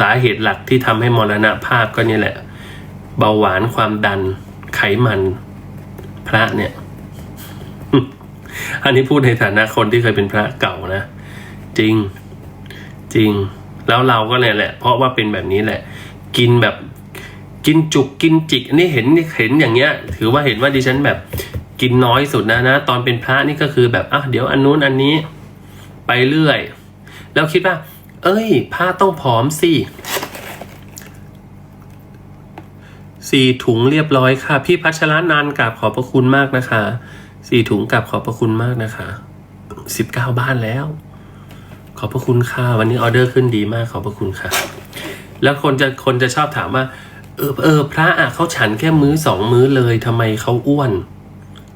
สาเหตุหลักที่ทำให้มรณภาพก็เนี่ยแหละ เบาหวานความดัน ไขมัน พระเนี่ย อันนี้พูดในฐานะคนที่เคยเป็นพระเก่านะจริง จริง แล้วเราก็เนี่ยแหละ เพราะว่าเป็นแบบนี้แหละ กินแบบกินจุกกินจิกอันนี้เห็นเห็นอย่างเงี้ย ถือว่าเห็นว่าดิฉันแบบกินน้อยสุดนะนะ ตอนเป็นพระนี่ก็คือแบบอะเดี๋ยวอันนู้นอันนี้ ไปเรื่อย แล้วคิดว่า เอ้ยพระต้องผอมสิสี่ถุงเรียบร้อยค่ะ พี่พัชรนานกราบขอบพระคุณมากนะคะสี่ถุงกราบขอบพระคุณมากนะคะสิบเก้าบ้านแล้ว ขอบพระคุณค่ะ วันนี้ออเดอร์ขึ้นดีมากขอบพระคุณค่ะ แล้วคนจะคนจะชอบถามว่า เออเออ พระอะเขาฉันแค่มื้อสองมื้อเลยทำไมเขาอ้วน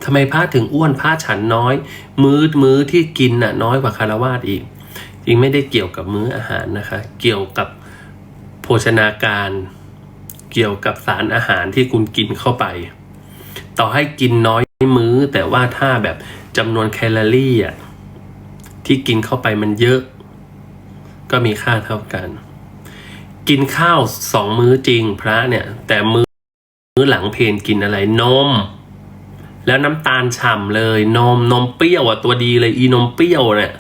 ทำไมพระถึงอ้วนพระฉันน้อย มื้อมื้อที่กินน่ะ น้อยกว่าคารวาสอีก จริงไม่ได้เกี่ยวกับมื้ออาหารนะคะ เกี่ยวกับโภชนาการ เกี่ยวกับสารอาหารที่คุณกินเข้าไป ต่อให้กินน้อยมื้อ แต่ว่าถ้าแบบจำนวนแคลอรี่อะที่กินเข้าไปมันเยอะ ก็มีค่าเท่ากัน กินข้าวสองมื้อจริงพระเนี่ย แต่มื้อมื้อหลังเพนกินอะไรนม แล้วน้ำตาลฉ่ำเลย นมนมเปรี้ยวอะตัวดีเลยอีนมเปรี้ยวเนี่ย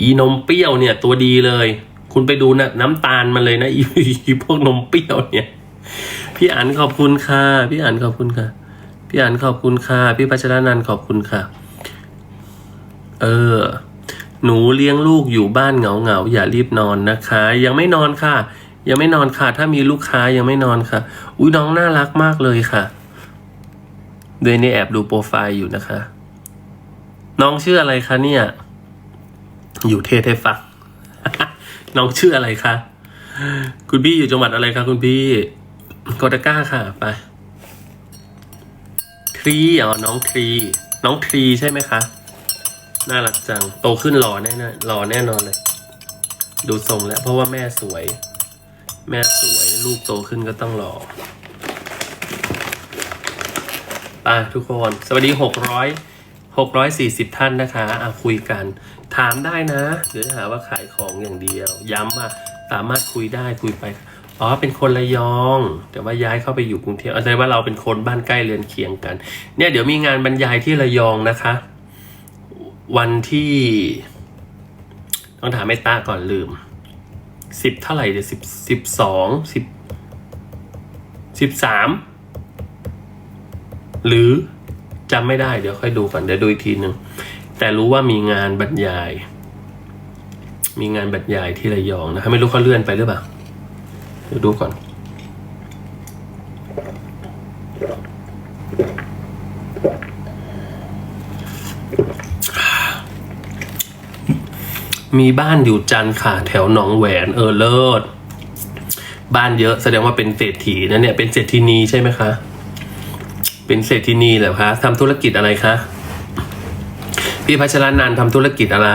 อีนมเปรี้ยวเนี่ย ตัวดีเลย คุณไปดูนะน้ำตาลมันเลยนะอีพวกนมเปรี้ยวเนี่ย พี่อันขอบคุณค่ะ พี่อันขอบคุณค่ะ พี่อันขอบคุณค่ะ พี่พัชรนันขอบคุณค่ะ เออ หนูเลี้ยงลูกอยู่บ้านเหงาเหงาๆอย่ารีบนอนนะคะ ยังไม่นอนค่ะ ยังไม่นอนค่ะ ถ้ามีลูกค้ายังไม่นอนค่ะ อุ้ยน้องน่ารักมากเลยค่ะเดยวนี่แอบดูโปรไฟล์อยู่นะคะ น้องชื่ออะไรคะเนี่ย อยู่เทศให้ฟังน้องชื่ออะไรคะ คุณพี่อยู่จังหวัดอะไรคะคุณพี่โกตาก้าค่ะ ไป ทรีอ๋อน้องทรี น้องทรีใช่ไหมคะ น่ารักจัง โตขึ้นหล่อแน่นอนหล่อแน่นอนเลย ดูทรงแล้ว เพราะว่าแม่สวย แม่สวย ลูกโตขึ้นก็ต้องหล่อไปทุกคน สวัสดีหกร้อยหกร้อยสี่สิบท่านนะคะ อะคุยกัน ถามได้นะเดี๋ยวจะหาว่าขายของอย่างเดียว ย้ำว่าสามารถคุยได้คุยไปอ๋อเป็นคนระยอง แต่ว่าย้ายเข้าไปอยู่กรุงเทพอาแสดงว่าเราเป็นคนบ้านใกล้เรือนเคียงกัน เนี่ยเดี๋ยวมีงานบรรยายที่ระยองนะคะ วันที่ ต้องถามแม่ตาก่อนลืมสิบเท่าไหร่เดี๋ยวสิบสิบสองสิบสิบสามหรือจำไม่ได้เดี๋ยวค่อยดูก่อนเดี๋ยวดูอีกทีหนึ่ง แต่รู้ว่ามีงานบรรยาย มีงานบรรยายที่ระยองนะครับไม่รู้เขาเลื่อนไปหรือเปล่าเดี๋ยวดูก่อน มีบ้านอยู่จันค่ะแถวหนองแหวนเออเลิศบ้านเยอะแสดงว่าเป็นเศรษฐีนะเนี่ยเป็นเศรษฐีนีใช่ไหมคะ เป็นเศรษฐีนีเหรอคะทำธุรกิจอะไรคะ พี่พัชรนันท์ทำธุรกิจอะไร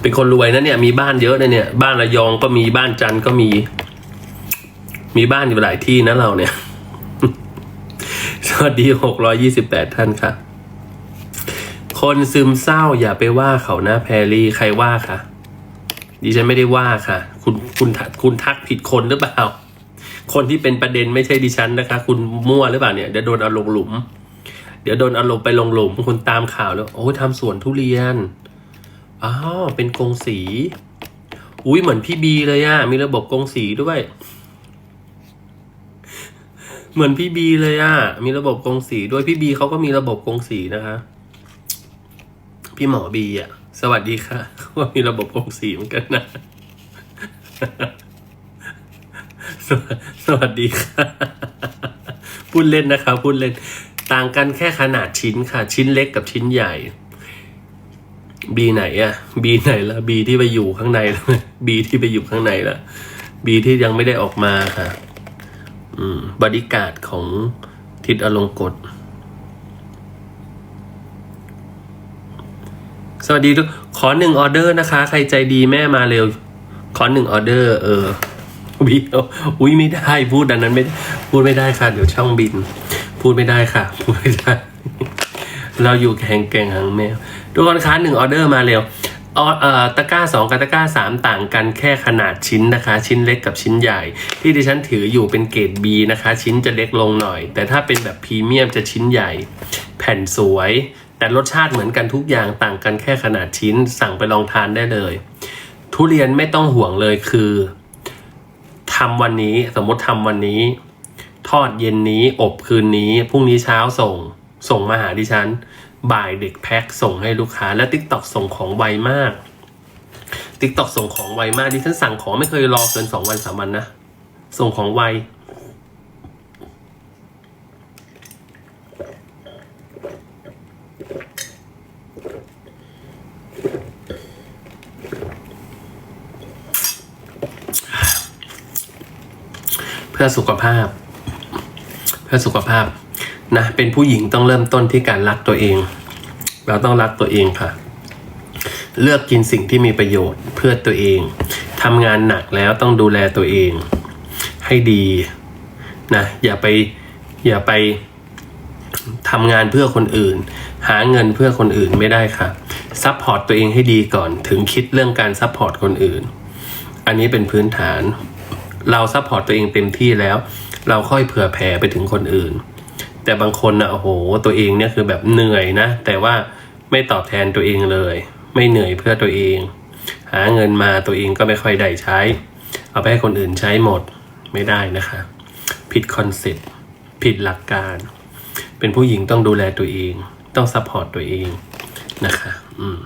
เป็นคนรวยนะเนี่ย มีบ้านเยอะนะเนี่ย บ้านระยองก็มีบ้านจันทร์ก็มี มีบ้านอยู่หลายที่นะเราเนี่ย สวัสดีหกร้อยี่สิบแปดท่านค่ะ คนซึมเศร้าอย่าไปว่าเขานะแพรรี่ใครว่าคะดิฉันไม่ได้ว่าค่ะ คุณคุณคุณทักผิดคนหรือเปล่า คนที่เป็นประเด็นไม่ใช่ดิฉันนะคะ คุณมั่วหรือเปล่าเนี่ยเดี๋ยวโดนเอาลงหลุม เดี๋ยวโดนอาลงไปลงหลุมคุณตามข่าวแล้ว โอ้ทำสวนทุเรียนอ้าวเป็นกงสี อุ้ยเหมือนพี่บีเลยอะมีระบบกงสีด้วย เหมือนพี่บีเลยอะมีระบบกงสีด้วยพี่บีเขาก็มีระบบกงสีนะคะ พี่หมอบีอะสวัสดีค่ะว่ามีระบบกงสีเหมือนกันนะสวสวัสดีค่ะพูดเล่นนะคะพูดเล่น ต่างกันแค่ขนาดชิ้นค่ะ ชิ้นเล็กกับชิ้นใหญ่บีไหนอะบีไหนละบีที่ไปอยู่ข้างในละบีที่ไปอยู่ข้างในละบีที่ยังไม่ได้ออกมาค่ะอืมบริการของทิศอลงกฎสวัสดีทุกขอหนึ่งออเดอร์นะคะ ใครใจดีแม่มาเร็ว ขอหนึ่งออเดอร์ เออบีอุ้ยไม่ได้พูดดังนั้นไม่พูดไม่ได้ค่ะ เดี๋ยวช่องบิน พูดไม่ได้ค่ะ พูดไม่ได้ เราอยู่แข่งแก่งหางแมว ทุกคนคะหนึ่งออเดอร์มาเร็วออเอ่อตะกร้าสองกับตะกร้าสามต่างกันแค่ขนาดชิ้นนะคะ ชิ้นเล็กกับชิ้นใหญ่ ที่ดิฉันถืออยู่เป็นเกรด B นะคะ ชิ้นจะเล็กลงหน่อย แต่ถ้าเป็นแบบพรีเมียมจะชิ้นใหญ่ แผ่นสวย แต่รสชาติเหมือนกันทุกอย่างต่างกันแค่ขนาดชิ้นสั่งไปลองทานได้เลย ทุเรียนไม่ต้องห่วงเลยคือทำวันนี้สมมติทำวันนี้ ทอดเย็นนี้ อบคืนนี้ พรุ่งนี้เช้าส่ง ส่งมาหาดิฉัน บ่ายเด็กแพ็คส่งให้ลูกค้า และ t ิ k t o k ส่งของไวมาก t ิ k t o k ส่งของไวมากดิฉันสั่งของไม่เคยรอเกินสองวันสามวันนะ ส่งของไวเพื่อสุขภาพ เพื่อสุขภาพนะเป็นผู้หญิงต้องเริ่มต้นที่การรักตัวเอง เราต้องรักตัวเองค่ะ เลือกกินสิ่งที่มีประโยชน์เพื่อตัวเองทำงานหนักแล้วต้องดูแลตัวเอง ให้ดีนะอย่าไปอย่าไปทำงานเพื่อคนอื่น หาเงินเพื่อคนอื่นไม่ได้ค่ะซัพพอร์ตตัวเองให้ดีก่อนถึงคิดเรื่องการซัพพอร์ตคนอื่น อันนี้เป็นพื้นฐาน เราซัพพอร์ตตัวเองเต็มที่แล้ว เราค่อยเผื่อแผ่ไปถึงคนอื่น แต่บางคนนะโอ้โห ตัวเองเนี่ยคือแบบเหนื่อยนะ แต่ว่าไม่ตอบแทนตัวเองเลย ไม่เหนื่อยเพื่อตัวเอง หาเงินมาตัวเองก็ไม่ค่อยได้ใช้ เอาไปให้คนอื่นใช้หมดไม่ได้นะคะ ผิดคอนเซ็ปต์ผิดหลักการ เป็นผู้หญิงต้องดูแลตัวเอง ต้องซัพพอร์ตตัวเองนะคะ อืม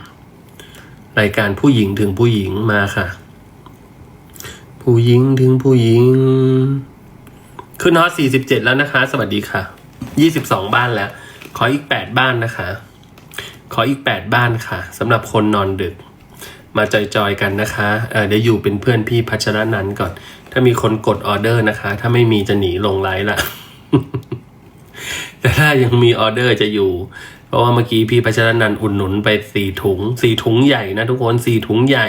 รายการผู้หญิงถึงผู้หญิงมาค่ะ ผู้หญิงถึงผู้หญิง ขึ้นฮอต47แล้วนะคะ สวัสดีค่ะ22บ้านแล้ว ขออีก8บ้านนะคะ ขออีก8บ้านค่ะสำหรับคนนอนดึก มาจอยๆกันนะคะเเดี๋ยวอยู่เป็นเพื่อนพี่พัชรนันก่อน ถ้ามีคนกดออเดอร์นะคะ ถ้าไม่มีจะหนีลงไลน์ละแต่ถ้ายังมีออเดอร์จะอยู่ เพราะว่าเมื่อกี้พี่พัชรนันอุดหนุนไปสี่ถุงสี่ถุงใหญ่นะทุกคนสี่ถุงใหญ่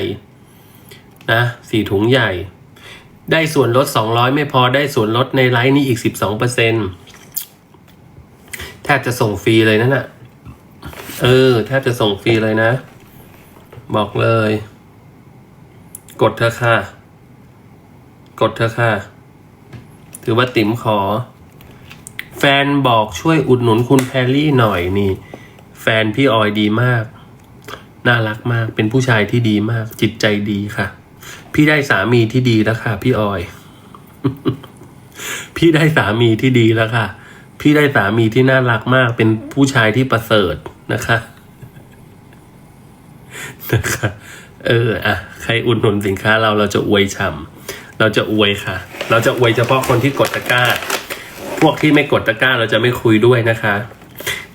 นะสี่ถุงใหญ่ ได้ส่วนลด 200 ไม่พอได้ส่วนลดในไลน์นี้อีก 12เปอร์เซ็นแทบจะส่งฟรีเลยนั่นน่ะ เออ แทบจะส่งฟรีเลยนะ บอกเลย กดเธอค่ะ กดเธอค่ะ ถือว่าติ๋มขอ แฟนบอกช่วยอุดหนุนคุณแพรรี่หน่อยนี่ แฟนพี่ออยดีมาก น่ารักมากเป็นผู้ชายที่ดีมาก จิตใจดีค่ะ พี่ได้สามีที่ดีแล้วค่ะ พี่ออย พี่ได้สามีที่ดีแล้วค่ะ พี่ได้สามีที่น่ารักมาก เป็นผู้ชายที่ประเสริฐนะคะนะคะเอออะใครอุดหนุนสินค้าเราเราจะอวยฉ่ำเราจะอวยค่ะ เราจะอวยเฉพาะคนที่กดตะกร้า พวกที่ไม่กดตะกร้าเราจะไม่คุยด้วยนะคะ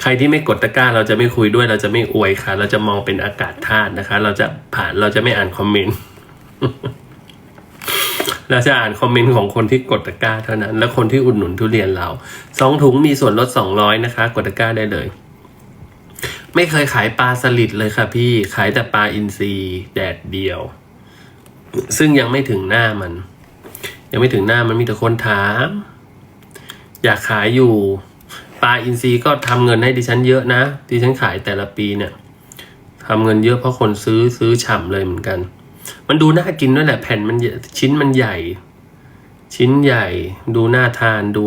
ใครที่ไม่กดตะกร้าเราจะไม่คุยด้วย เราจะไม่อวยค่ะ เราจะมองเป็นอากาศธาตุนะคะ เราจะผ่านเราจะไม่อ่านคอมเมนต์ เราจะอ่านคอมเมนต์ของคนที่กดตะกร้าเท่านั้น และคนที่อุดหนุนทุเรียนเราสองถุงมีส่วนลดสองร้อยนะคะ กดตะกร้าได้เลย ไม่เคยขายปลาสลิดเลยค่ะพี่ขายแต่ปลาอินทรีแดดเดียว ซึ่งยังไม่ถึงหน้ามัน ยังไม่ถึงหน้ามันมีแต่คนถาม อยากขายอยู่ปลาอินทรีก็ทำเงินให้ดิฉันเยอะนะดิฉันขายแต่ละปีเนี่ยทำเงินเยอะเพราะคนซื้อซื้อฉ่ำเลยเหมือนกัน มันดูน่ากินด้วยแหละแผ่นมันชิ้นมันใหญ่ ชิ้นใหญ่ ดูน่าทานดู